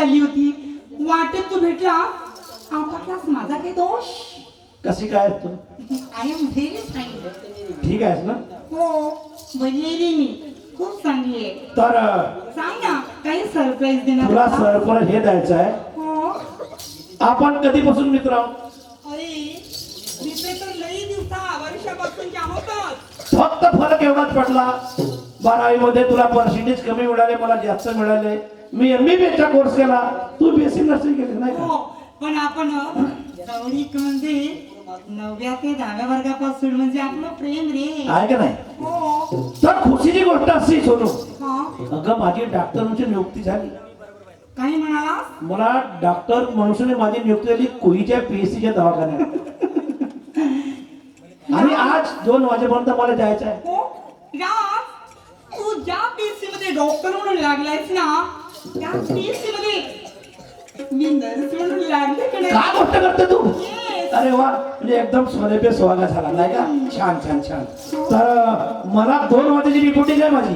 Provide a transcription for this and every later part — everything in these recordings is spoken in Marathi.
चालली होती. वाटेत तू भेटला. आपल्यास माझा काही दोष? कशी काय तू? आय एम व्हेरी फाईन ठीक आहेस ना? हो बनेली मी खूप चांगली आहे. तर सांग ना काही सरप्राईज देणार तुला? सरप्राईज हे द्यायचं आहे? हो. आपण कधीपासून मित्र आहोत? अरे मित्र तर लई दिवसा फक्त फरक एवढाच पडला. बारावी मध्ये तुला पर्सेंटेज कमी मिळाले मला जास्त मिळाले. मी एम बी चा कोर्स केला. तू बीएससी नर्सिंग केली नाही हो का पण आपण जवळीक म्हणजे नवव्या ते दहाव्या वर्गापासून म्हणजे आपलं प्रेम रे. आहे का नाही? हो. तर खुशीची गोष्ट अशी सोनू. हा. अगं माझी डॉक्टरांची नियुक्ती झाली. काही म्हणाला? मला डॉक्टर म्हणून माझी नियुक्ती झाली कोईच्या पीएससीच्या दवाखान्यात. आणि आज दोन वाजेपर्यंत मला जायचं आहे. हो राज तू ज्या पीएससी मध्ये डॉक्टर म्हणून लागलायस ना त्या पीएससी मध्ये मी नर्स म्हणून लागले का गोष्ट करते तू. अरे वा म्हणजे एकदम सोने पे सोहागा झाला नाही का? छान छान छान. तर मला दोन वाजेची रिपोर्टिंग आहे माझी.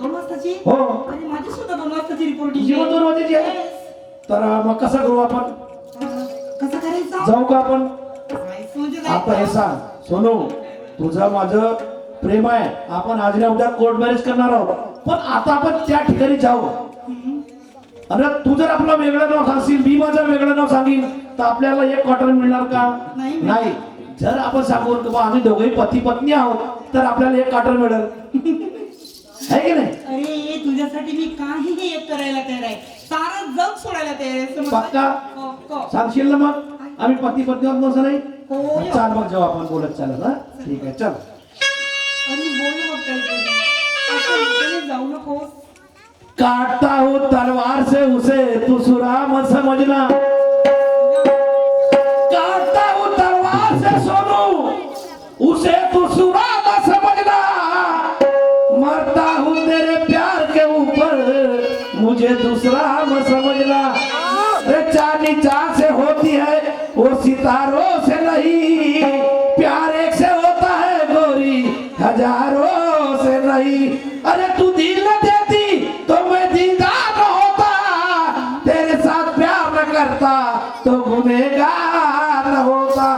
दोन वाजताची? हो. आणि माझी सुद्धा दोन वाजताची दोन वाजेची आहे? तर मग कसं करू आपण? कसं करायचं? जाऊ का आपण? जायचं म्हणजे आता हे जायचं. सांग. सोनू तुझं माझं प्रेम आहे. आपण आज ना उद्या कोर्ट मॅरेज करणार आहोत. पण आता आपण त्या ठिकाणी जाऊ. अरे तू जर आपलं वेगळं नाव सांगशील मी माझं वेगळं नाव सांगीन तर आपल्याला एक क्वार्टर मिळणार का? नाही जर आपण सांगू की बा आम्ही दोघेही पती पत्नी आहोत तर आपल्याला एक क्वार्टर मिळेल. आहे की नाही? अरे तुझ्यासाठी मी काहीही एक करायला तयार आहे. सारं जग सोडायला तयार आहे? पक्का? हो, हो. सांगशील ना मग? आम्ही पती पत्नी आहोत नसं नाही? हो. चाल मग जाऊ आपण बोलत चालत हा? ठीक आहे चल. आणि बोल मग जाऊ नकोस काटता हूँ तलवार से उसे, तू सुराम समझना। काटता हूँ तलवार से सोनू, उसे तू सुराम समझना। मरता हूँ तेरे प्यार के ऊपर, मुझे दूसरा मत समझना। रे चांदी चाँद से होती है, वो सितारों से नहीं। प्यार एक से होता है, गोरी हज़ारों से नहीं। अरे तू होता तो गुनेगार होता